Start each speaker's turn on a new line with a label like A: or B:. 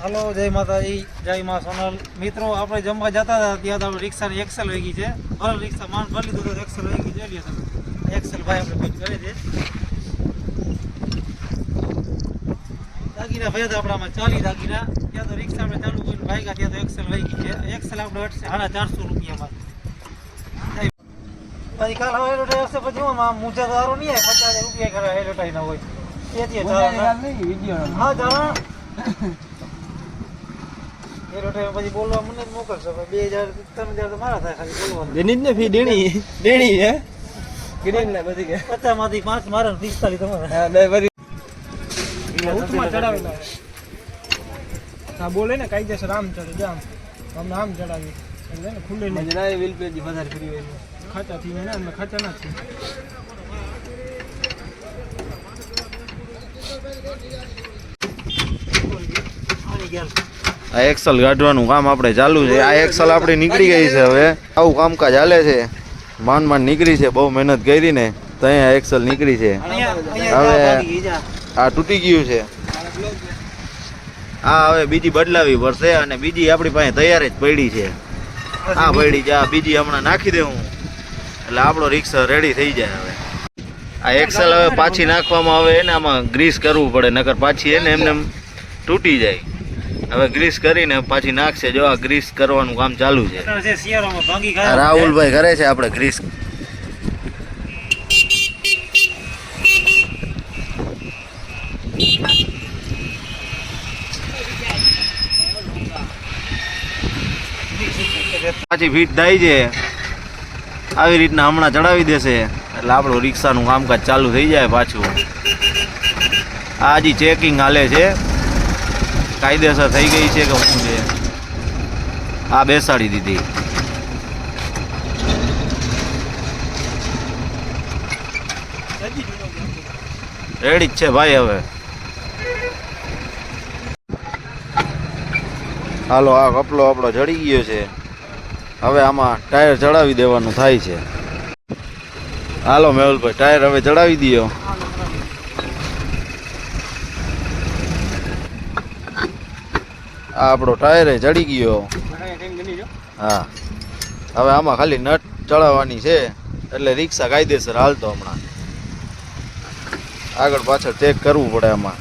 A: હાલો જય માતાજી જય મા સોનલ. મિત્રો આપણે જમવા જતા હતા ત્યાં તો આપણે રિક્ષાની એક્સેલ વહી ગઈ છે. ભલે રિક્ષા માન ભરી લીધું તો એક્સેલ વહી ગઈ જોઈ તમે. એક્સેલ ભાઈ આપણે ફિટ કરે છે. દાગીના ભાઈ આપણામાં ચાલી દાગીના. ત્યાં તો રિક્ષા આપણે ચાલુ કરીને ભાગ્યા ત્યાં તો એક્સેલ વહી ગઈ છે. એક્સેલ આપણે હટશે સાડા ચારસો રૂપિયામાં. પછી કાલ હવે એલોટાઈ હશે પછી હું મૂંઝા તો નહીં આવે પચાસ રૂપિયા કરે એલોટાઈ ના હોય. તેથી હા જાણા એ પછી બોલવા મને જ મોકલશો. બે હજાર ત્રણ હજાર તો મારા થાય ખાલી બોલવાનું.
B: દેની જ ને ફી દેણી. દેણી હે? ગ્રીન ને બધી કે?
A: પચાસમાંથી પાંચ મારા ને પિસ્તાલીસ તમારા.
B: હા બે
C: ચડાવેલા હા બોલે ને કાયદેસર આમ ચડે જામ અમને આમ ચડાવી. એટલે ને ખુલ્લે
B: ના વીલ પેજી વધારે કરી હોય
C: ખાચા થી ને અમને ખાચા ના થી
A: આવી ગયા.
D: આ એક્સલ કાઢવાનું કામ આપણે ચાલુ છે. આ એક્સલ આપણી નીકળી ગઈ છે હવે. આવું કામકાજ હાલે છે. માંડ માંડ નીકળી છે. બહુ મહેનત કરી ને તો અહીંયા એક્સલ નીકળી છે. હવે-. આ તૂટી ગયું છે. આ હવે બીજી બદલાવી પડશે અને બીજી આપણી પાસે તૈયાર જ પડી છે. આ પડી છે. આ બીજી હમણાં નાખી દેવું એટલે આપણો રિક્ષા રેડી થઈ જાય હવે. આ એક્સેલ હવે પાછી નાખવામાં આવે એને આમાં ગ્રીસ કરવું પડે. નકર પાછી એને એમને એમ તૂટી જાય. હવે ગ્રીસ કરીને પાછી નાખશે જો આ ગ્રીસ કરવાનું કામ ચાલુ છે. રાહુલભાઈ કરે છે આપણે ગ્રીસ. પાછી ફીટ થાય છે. આવી રીતના હમણાં ચડાવી દેશે. એટલે આપણું રિક્ષાનું કામકાજ ચાલુ થઈ જાય પાછું. આ હજી ચેકિંગ હાલે છે. કાયદેસર થઈ ગઈ છે કે શું છે? આ બેસાડી દીધી. રેડી જ છે ભાઈ હવે. હાલો, આ કપલો આપણો ચડી ગયો છે. હવે આમાં ટાયર ચડાવી દેવાનું થાય છે. હાલો મેહુલભાઈ, ટાયર હવે ચડાવી દો આપણો ટાયર ચડી ગયો. હા. હવે આમાં ખાલી નટ ચડાવવાની છે એટલે રિક્ષા કાયદેસર હાલતો હમણાં. આગળ પાછળ ચેક કરવું પડે આમાં.